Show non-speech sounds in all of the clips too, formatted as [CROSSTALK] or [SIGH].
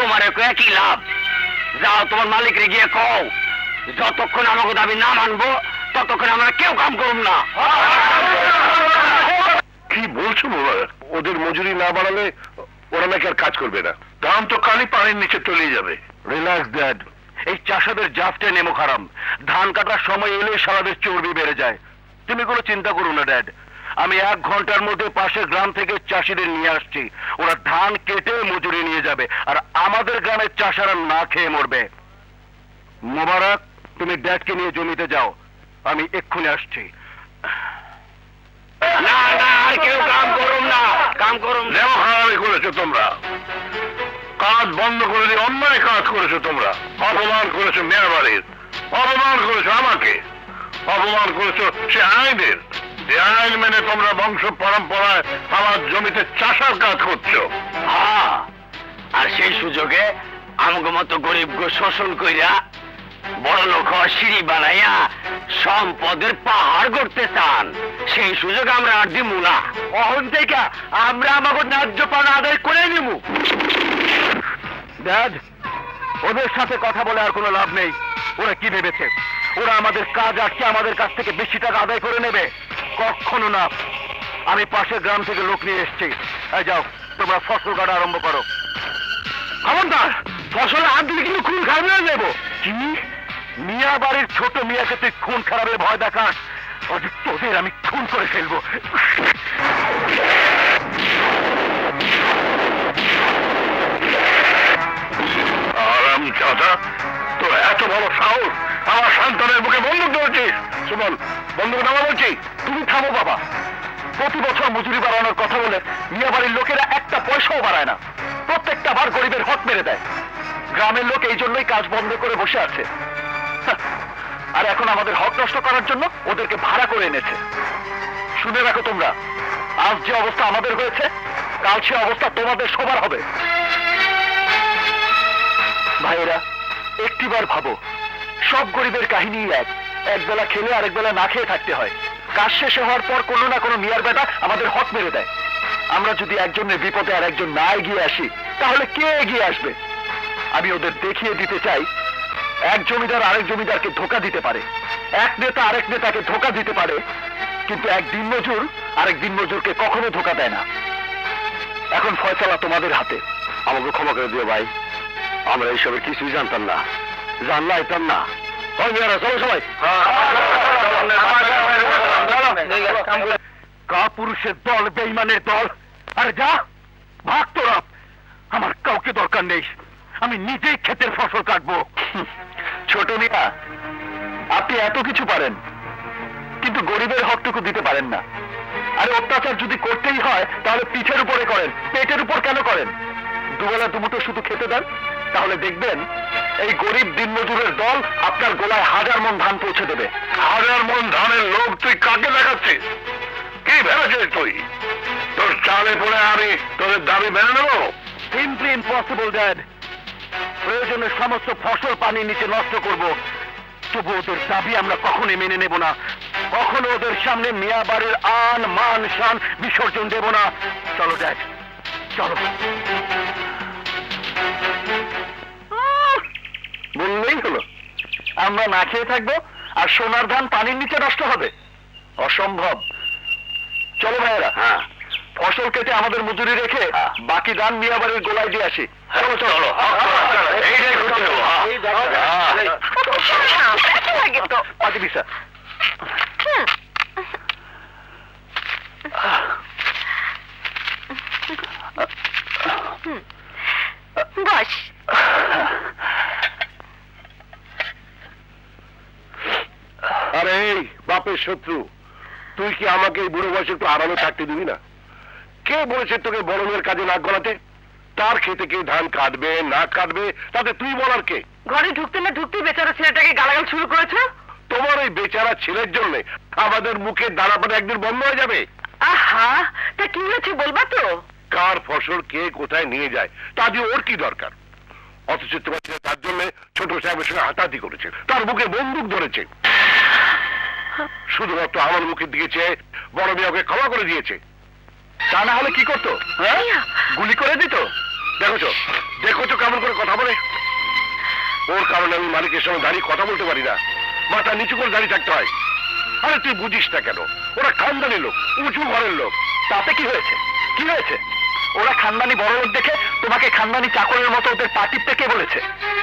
তোমার কয়ে কি লাভ? যাও তোমার মালিকরে গিয়ে কও। যতক্ষণ আমাকে দাবি না মানবো, ততক্ষণ আমরা কেউ কাম করুম না। কি বলছো ওদের মজুরি না বাড়ালে ওরা নাকি আর কাজ করবে না। দাম তো কালই পানির নিচে তলিয়ে যাবে। রিল্যাক্স ড্যাড এই চাষাদের জাফটে নেমো খারাম। ধান কাটার সময় এলে সারাদের চর্বি বেড়ে যায়। তুমি কোনো চিন্তা করো না ড্যাড আমি এক ঘণ্টার মধ্যে পাশের গ্রাম থেকে চাষিদের নিয়ে আসছি। ওরা ধান কেটে মজুরি নিয়ে যাবে আর আমাদের গ্রামের চাষারা না খেয়ে মরবে। মোবারক তুমি ড্যাডকে নিয়ে জমিতে যাও। আমি এক্ষুনি আসছি। না না আর কেউ কাম করুন না কাম হারামি করেছ তোমরা। কাজ বন্ধ করে দিয়ে অন্যায় কাজ করেছ তোমরা। অপমান করেছ মেয়ের বাড়ির। অপমান করেছ আমাকে। অপমান করেছ সে আইনের। যে আইন মেনে তোমরা বংশ পরম্পরায় আমার জমিতে চাষার কাজ করছ। হ্যাঁ আর সেই সুযোগে আমাকে মতো গরিব গো শোষণ কইরা বড় লোক সিঁড়ি বানাইয়া সম্পদের পাহাড় করতে চান। সেই সুযোগ আমরা আর দিমু না। অহন থেকে আমরা আমাকে ন্যায্য পান আদায় করে নিমু। ড্যাড ওদের সাথে কথা বলে আর কোনো লাভ নেই। ওরা কি ভেবেছে? ওরা আমাদের কাজ আটকে আমাদের কাছ থেকে বেশি টাকা আদায় করে নেবে? কখনো না। আমি পাশের গ্রাম থেকে লোক নিয়ে এসেছি। যাও, তোমরা ফসল কাটা আরম্ভ করো। খবরদার, ফসল হাত দিলে কিন্তু খুন খারাপ হয়ে যাব। কি? মিয়া বাড়ির ছোট মিয়াকে তুই খুন খারাপের ভয় দেখাস? তোদের আমি খুন করে ফেলব। আরাম চাচা তো এত বড় সাহস। আমার সন্তানের বুকে বন্দুক ধরেছিস সুমন বন্দুক নামা বলছি, তুমি থামো বাবা। প্রতি বছর মজুরি বাড়ানোর কথা বলে মিয়া বাড়ির লোকেরা একটা পয়সাও বাড়ায় না। প্রত্যেকটা বার গরিবের হক মেরে দেয়। গ্রামের লোক এই জন্যই কাজ বন্ধ করে বসে আছে। আর এখন আমাদের হক নষ্ট করার জন্য ওদেরকে ভাড়া করে এনেছে। শুনে রাখো তোমরা, আজ যে অবস্থা আমাদের হয়েছে, কাল সে অবস্থা তোমাদের সবার হবে। ভাইয়েরা, একটিবার ভাবো সব গরিবের কাহিনী এক। একবেলা খেলে আরেকবেলা না খেয়ে থাকতে হয়। কাজ শেষ হওয়ার পর কোনো না কোনো মিয়ার বেটা আমাদের হক মেরে দেয়। আমরা যদি একজনের বিপদে আর একজন না এগিয়ে আসি, তাহলে কে এগিয়ে আসবে? আমি ওদের দেখিয়ে দিতে চাই, এক জমিদার আরেক জমিদারকে ধোকা দিতে পারে। এক নেতা আরেক নেতাকে ধোকা দিতে পারে। কিন্তু এক দিন মজুর আরেক দিন মজুরকে কখনো ধোকা দেয় না। এখন ফয়সালা তোমাদের হাতে। আমাকে ক্ষমা করে দিও ভাই। আমরা এইসবের কিছুই জানতাম না। জানলা না। সবাই দল, বেইমানের দল। আরে যা, ভাগ তোরা আমার কাউকে দরকার নেই। আমি নিজেই ক্ষেতের ফসল কাটবো। ছোট মিয়া, আপনি এত কিছু পারেন, কিন্তু গরিবের হকটুকু দিতে পারেন না। আরে অত্যাচার যদি করতেই হয়, তাহলে পিঠের উপরে করেন, পেটের উপর কেন করেন? দুবেলা দুমুটো শুধু খেতে দেন। তাহলে দেখবেন এই গরিব দিনমজুরের দল আপনার গোলায় হাজার মন ধান পৌঁছে দেবে। হাজার মন ধানের লোভ তুই কাকে দেখাচ্ছিস? কি ভেবেছিস তুই? তোর চালে পড়ে আমি তোদের দাবি মেনে নেব? সিম্পলি ইম্পসিবল ড্যাড প্রয়োজনে সমস্ত ফসল পানির নিচে নষ্ট করব। তবু ওদের দাবি আমরা কখনোই মেনে নেব না। কখনো ওদের সামনে মিয়া বাড়ির আন মান শান বিসর্জন দেব না। চলো ড্যাড চলো। আমরা না খেয়ে থাকব আর সোনার ধান পানির নিচে নষ্ট হবে অসম্ভব চলো ভাইয়েরা হ্যাঁ ফসল কেটে আমাদের মজুরি রেখে বাকি ধান মিয়া বাড়ির গোলায় দিয়ে আসি চলো চলো এইটাই হ্যাঁ। পাঁচ বিসা বস আরে এই বাপের শত্রু। তুই কি আমাকে এই বুড়ো বয়সে একটু আরামে থাকতে দিবি না? কে বলেছে তোকে বড় মেয়ের কাজে নাক গলাতে? তার খেতে কে ধান কাটবে না কাটবে তাতে তুই বলার কে? ঘরে ঢুকতে না ঢুকতে বেচারা ছেলেটাকে গালাগাল শুরু করেছ? তোমার ওই বেচারা ছেলের জন্য আমাদের মুখে দানা পাতা একদিন বন্ধ হয়ে যাবে। আহা তা কি হয়েছে বলবা তো? কার ফসল কে কোথায় নিয়ে যায় তা দিয়ে ওর কি দরকার? অথচ তোমার ছেলে তার জন্য ছোট সাহেবের সঙ্গে হাতাহাতি করেছে তার বুকে বন্দুক ধরেছে। শুধুমাত্র আমার মুখের দিকে চেয়ে বড় মেয়ে ওকে ক্ষমা করে দিয়েছে। তা না হলে কি করতো? হ্যাঁ? গুলি করে দিত? দেখো তো দেখো তো কেমন করে কথা বলে? ওর কারণে আমি মালিকের সঙ্গে দাঁড়িয়ে কথা বলতে পারি না। মাথা নিচু করে দাঁড়িয়ে থাকতে হয়। আরে তুই বুঝিস না কেন? ওরা খানদানি লোক উঁচু ঘরের লোক। তাতে কি হয়েছে? কি হয়েছে? ওরা খানদানি বড় লোক দেখে তোমাকে খানদানি চাকরের মতো ওদের পার্টিতে কে বলেছে?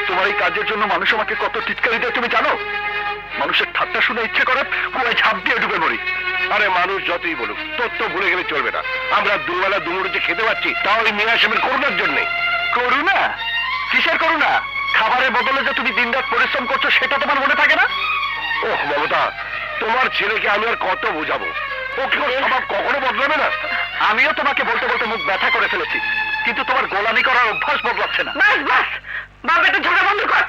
তোমার এই কাজের জন্য মানুষ আমাকে কত টিটকারি দেয় তুমি জানো? মানুষের ঠাট্টা শুনে ইচ্ছে করে কুয়ায় ঝাঁপ দিয়ে ডুবে মরি আরে মানুষ যতই বলুক তোর তো ভুলে গেলে চলবে না আমরা দুবেলা দুমুড়ো যে খেতে পাচ্ছি তাও ওই মিয়া সাহেবের করুণার জন্যে করুণা কিসের করুণা খাবারের বদলে যে তুমি দিনরাত পরিশ্রম করছ সেটা তোমার মনে থাকে না ওহ মমতা তোমার ছেলেকে আমি আর কত বোঝাবো ও কি ওর স্বভাব কখনো বদলাবে না আমিও তোমাকে বলতে বলতে মুখ ব্যথা করে ফেলেছি কিন্তু তোমার গোলামি করার অভ্যাস বদলাচ্ছে না বাস বাস বাবা এটা ঝগড়া বন্ধ কর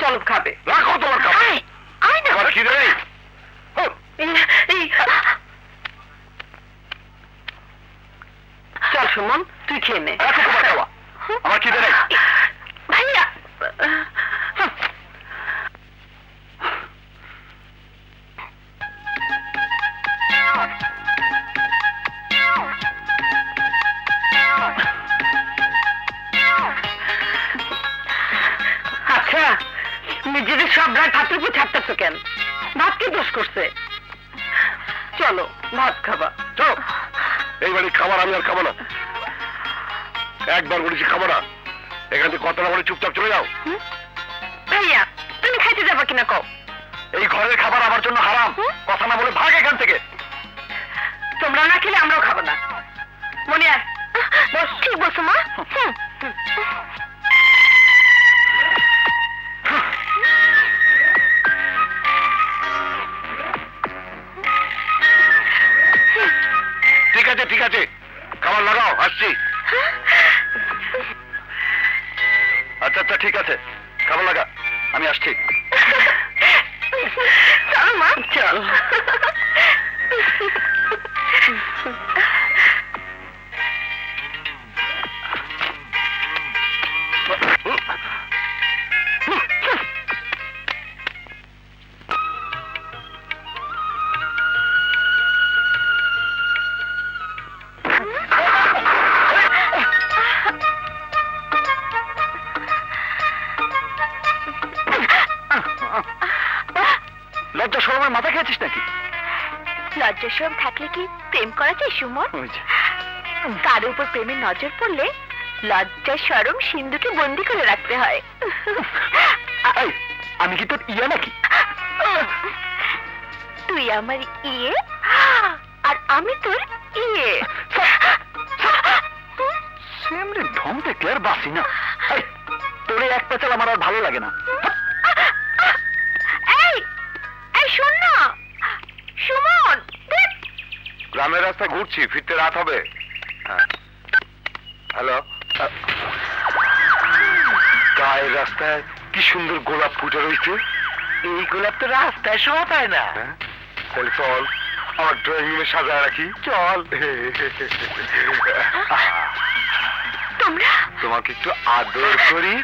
চলো খাবে রাখো তোমার কাপড় আয়, আয় না আমার খিদে নেই হুঁ, এই- এই- চল সুমন তুই খেয়ে নে। রাখো তোমার খাওয়া আমার খিদে নেই। ভাইয়া আচ্ছা নিজেদের সব রাত হাতের উপর ছাড়তেছো কেন? ভাত কি দোষ করছে? চলো ভাত খাবা। চলো এই খাবার আমি আর খাব না। একবার বলেছি খাব না। এখান থেকে কথা না বলে চুপচাপ চলে যাও। ভাইয়া তুমি খাইতে যাবা কিনা কও? এই ঘরের খাবার আমার জন্য হারাম। কথা না বলে ভাগ এখান থেকে। তোমরা না খেলে আমরাও খাব না। মনে আয় বস ঠিক বসো মা। ঠিক আছে ঠিক আছে। খাবার লাগাও আসছি। আচ্ছা আচ্ছা ঠিক আছে। খাবার লাগা। আমি আসছি। চলো মা। চল। খেয়েছিস নাকি? লজ্জাসরম থাকলে কি প্রেম করা যায় সুমন কার উপর প্রেমের নজর পড়লে লজ্জা সরম সিন্ধুকে বন্দি করে রাখতে হয়। আমি কি তোর ইয়া নাকি? তুই আমার ইয়ে? আর আমি তোর ইয়ে? সেমনি ঢং দেখলে আর বাসি না। তোর এক পেঁচাল আমার আর ভালো লাগে না। গ্রামের রাস্তায় ঘুরছি ফিরতে রাত হবে। হ্যাঁ। হ্যালো? গায়ের রাস্তায় কি সুন্দর গোলাপ ফুটে রয়েছে? এই গোলাপ তো রাস্তায় শোয়া পায় না। হ্যাঁ? তাহলে চল আমার ড্রয়িং রুমে সাজায় রাখি। চল। [LAUGHS] তোমরা? তোমাকে একটু আদর করি।